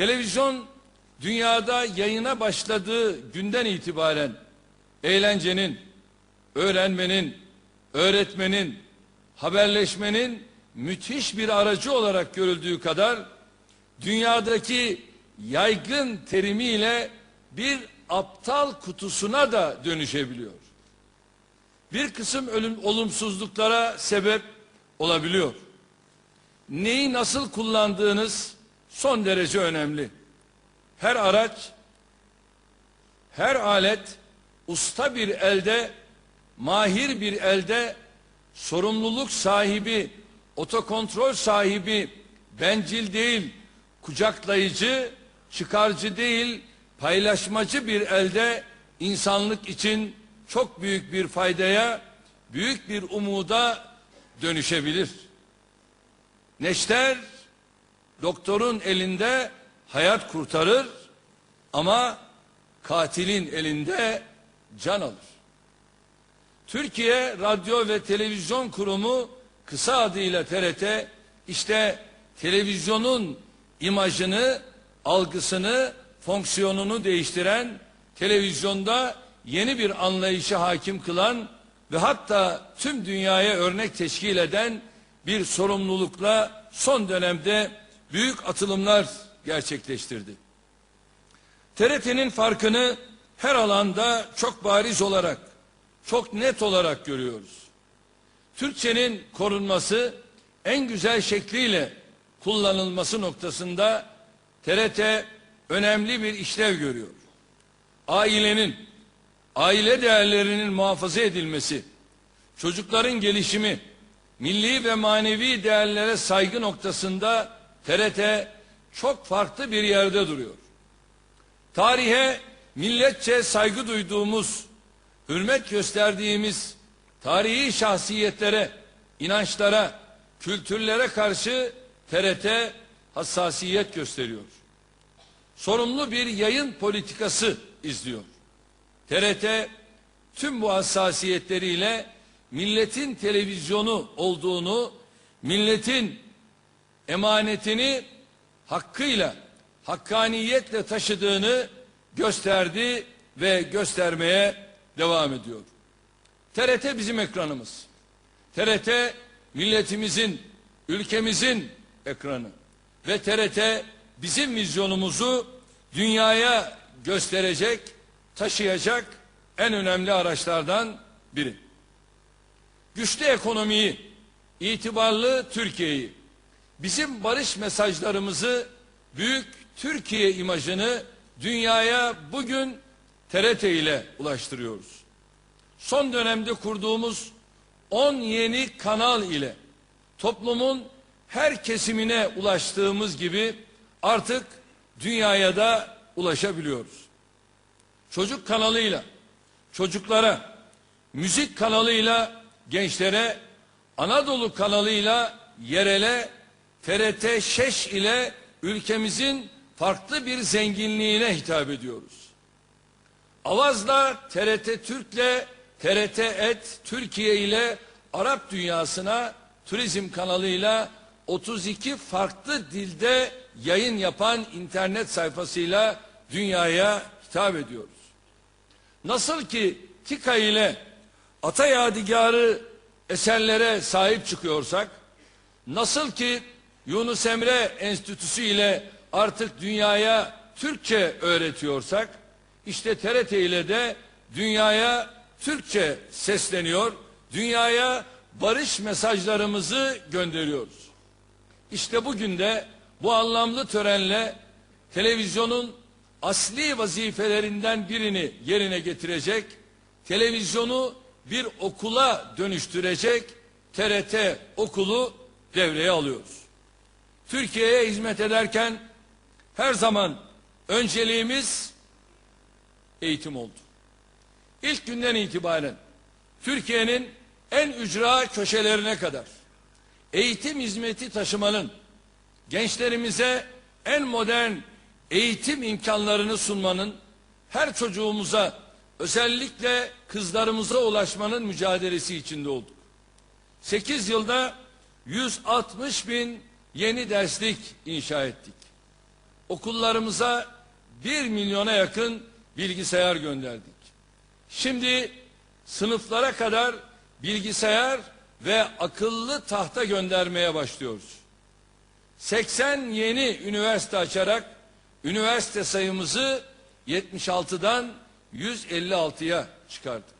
Televizyon dünyada yayına başladığı günden itibaren eğlencenin, öğrenmenin, öğretmenin, haberleşmenin müthiş bir aracı olarak görüldüğü kadar dünyadaki yaygın terimiyle bir aptal kutusuna da dönüşebiliyor. Bir kısım ölüm, olumsuzluklara sebep olabiliyor. Neyi nasıl kullandığınız son derece önemli. Her araç, her alet usta bir elde, mahir bir elde, sorumluluk sahibi, otokontrol sahibi, bencil değil, kucaklayıcı, çıkarcı değil, paylaşmacı bir elde insanlık için çok büyük bir faydaya, büyük bir umuda dönüşebilir. Neşter doktorun elinde hayat kurtarır ama katilin elinde can alır. Türkiye Radyo ve Televizyon Kurumu kısa adıyla TRT işte televizyonun imajını, algısını, fonksiyonunu değiştiren, televizyonda yeni bir anlayışı hakim kılan ve hatta tüm dünyaya örnek teşkil eden bir sorumlulukla son dönemde büyük atılımlar gerçekleştirdi. TRT'nin farkını her alanda çok bariz olarak, çok net olarak görüyoruz. Türkçenin korunması en güzel şekliyle kullanılması noktasında TRT önemli bir işlev görüyor. Ailenin, aile değerlerinin muhafaza edilmesi, çocukların gelişimi, milli ve manevi değerlere saygı noktasında TRT çok farklı bir yerde duruyor. Tarihe milletçe saygı duyduğumuz, hürmet gösterdiğimiz tarihi şahsiyetlere, inançlara, kültürlere karşı TRT hassasiyet gösteriyor. Sorumlu bir yayın politikası izliyor. TRT tüm bu hassasiyetleriyle milletin televizyonu olduğunu, milletin emanetini hakkıyla, hakkaniyetle taşıdığını gösterdi ve göstermeye devam ediyor. TRT bizim ekranımız. TRT milletimizin, ülkemizin ekranı. Ve TRT bizim vizyonumuzu dünyaya gösterecek, taşıyacak en önemli araçlardan biri. Güçlü ekonomiyi, itibarlı Türkiye'yi, bizim barış mesajlarımızı, büyük Türkiye imajını dünyaya bugün TRT ile ulaştırıyoruz. Son dönemde kurduğumuz 10 yeni kanal ile toplumun her kesimine ulaştığımız gibi artık dünyaya da ulaşabiliyoruz. Çocuk kanalıyla çocuklara, müzik kanalıyla gençlere, Anadolu kanalıyla yerele, TRT Şeş ile ülkemizin farklı bir zenginliğine hitap ediyoruz. Avaz'la TRT Türk'le TRT Et Türkiye ile Arap dünyasına turizm kanalıyla 32 farklı dilde yayın yapan internet sayfasıyla dünyaya hitap ediyoruz. Nasıl ki TİKA ile ata yadigarı eserlere sahip çıkıyorsak, nasıl ki Yunus Emre Enstitüsü ile artık dünyaya Türkçe öğretiyorsak, işte TRT ile de dünyaya Türkçe sesleniyor, dünyaya barış mesajlarımızı gönderiyoruz. İşte bugün de bu anlamlı törenle televizyonun asli vazifelerinden birini yerine getirecek, televizyonu bir okula dönüştürecek TRT okulu devreye alıyoruz. Türkiye'ye hizmet ederken her zaman önceliğimiz eğitim oldu. İlk günden itibaren Türkiye'nin en ücra köşelerine kadar eğitim hizmeti taşımanın gençlerimize en modern eğitim imkanlarını sunmanın her çocuğumuza özellikle kızlarımıza ulaşmanın mücadelesi içinde olduk. 8 yılda 160 bin yeni derslik inşa ettik. okullarımıza 1 milyona yakın bilgisayar gönderdik. Şimdi sınıflara kadar bilgisayar ve akıllı tahta göndermeye başlıyoruz. 80 yeni üniversite açarak üniversite sayımızı 76'dan 156'ya çıkardık.